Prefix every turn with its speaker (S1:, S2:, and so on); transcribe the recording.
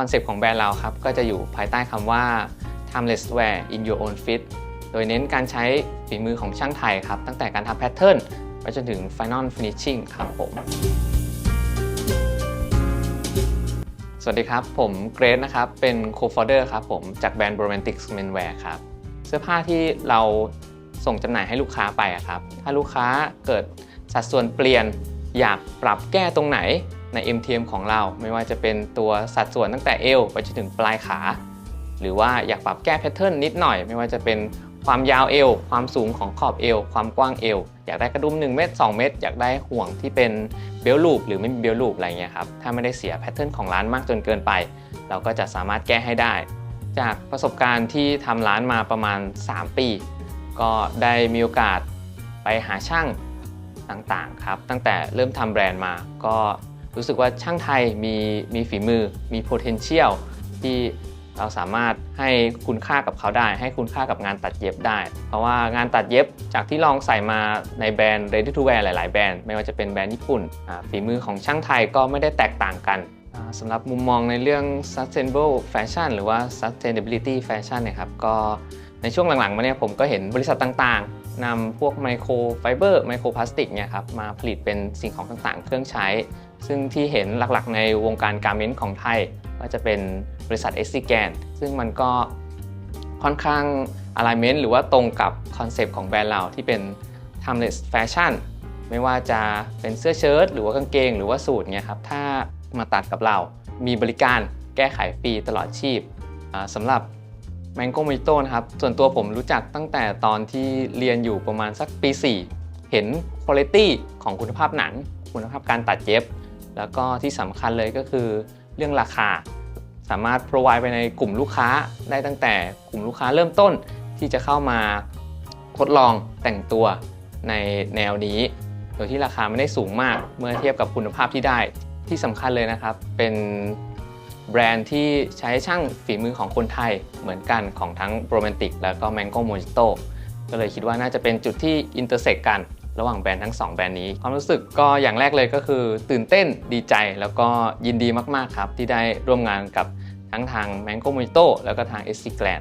S1: คอนเซปต์ของแบรนด์เราครับ ก็จะอยู่ภายใต้คำว่า timeless wear in your own fit โดยเน้นการใช้ฝีมือของช่างไทยครับ ตั้งแต่การทำแพทเทิร์นไปจนถึง final finishing ครับผม สวัสดีครับ ผมเกรซนะครับ เป็น co-founder ครับผม จากแบรนด์ Romantic Menwear ครับ เสื้อผ้าที่เราส่งจำหน่ายให้ลูกค้าไปครับ ถ้าลูกค้าเกิดสัดส่วนเปลี่ยนอยากปรับแก้ตรงไหน ใน MTM ของเรา ไม่ว่าจะเป็นตัวสัดส่วนตั้งแต่เอวไปจนถึงปลายขา หรือว่าอยากปรับแก้แพทเทิร์นนิดหน่อย ไม่ว่าจะเป็นความยาวเอว ความสูงของขอบเอว ความกว้างเอว อยากได้กระดุม1เมตร2เมตร อยากได้ห่วงที่เป็นเบลลูปหรือไม่มีเบลลูปอะไรเงี้ยครับ ถ้าไม่ได้เสียแพทเทิร์นของร้านมากจนเกินไป เราก็จะสามารถแก้ให้ได้ จากประสบการณ์ที่ทำร้านมาประมาณ 3 ปี ก็ได้มีโอกาสไปหาช่างต่างๆครับ ตั้งแต่เริ่มทำแบรนด์มาก็ รู้สึกว่าช่างไทยมีมีฝีมือมี potential ที่เราสามารถให้คุณค่ากับเขาได้ ให้คุณค่ากับงานตัดเย็บได้ เพราะว่างานตัดเย็บจากที่ลองใส่มาในแบรนด์ ready to wear หลาย ๆ แบรนด์ ไม่ว่าจะเป็นแบรนด์ญี่ปุ่นฝีมือของช่างไทยก็ไม่ได้แตกต่างกันสำหรับมุมมองในเรื่อง sustainable fashion หรือว่า sustainability fashion นะครับก็ในช่วงหลังๆมาเนี่ยผมก็เห็นบริษัทต่างๆ นำพวกไมโครไฟเบอร์ไมโครพลาสติกเนี่ยครับมาผลิตเป็นสิ่งของต่างๆ เครื่องใช้ ซึ่งที่เห็นหลักๆ ในวงการการเมนต์ของไทย ก็จะเป็นบริษัท s อ g a n ซึ่งมันก็ค่อนข้าง alignment หรือว่าตรงกับคอนเซปต์ของแบรนด์เราที่เป็น timeless fashion ไม่ว่าจะเป็นเสื้อเชิ้ตหรือว่ากางเกง หรือว่าสูทเนี่ยครับถ้ามาตัดกับเรามีบริการแก้ไขฟรีตลอดชีพสำหรับ แมงโก้มิโต้นะครับส่วนตัวผมรู้จักตั้งแต่ตอนที่เรียนอยู่ประมาณสักปี 4 เห็นคุณภาพของคุณภาพหนัง คุณภาพการตัดเย็บ แล้วก็ที่สำคัญเลยก็คือเรื่องราคา สามารถ provide ไปในกลุ่มลูกค้าได้ตั้งแต่กลุ่มลูกค้าเริ่มต้นที่จะเข้ามาทดลองแต่งตัวในแนวนี้ โดยที่ราคาไม่ได้สูงมากเมื่อเทียบกับคุณภาพที่ได้ ที่สำคัญเลยนะครับเป็น แบรนด์ที่ใช้ช่างฝีมือของคนไทยเหมือนกันของทั้งโรแมนติกแล้วก็แมงโก้โมจิโต้ก็เลยคิดว่าน่าจะเป็นจุดที่อินเตอร์เซ็กกัน ระหว่างแบรนด์ทั้ง 2 แบรนด์นี้ ความรู้สึกก็อย่างแรกเลยก็คือ ตื่นเต้นดีใจแล้วก็ยินดีมาก ๆ ครับ ที่ได้ร่วมงานกับทั้งทาง Mango Mojito แล้วก็ทาง s c g l a d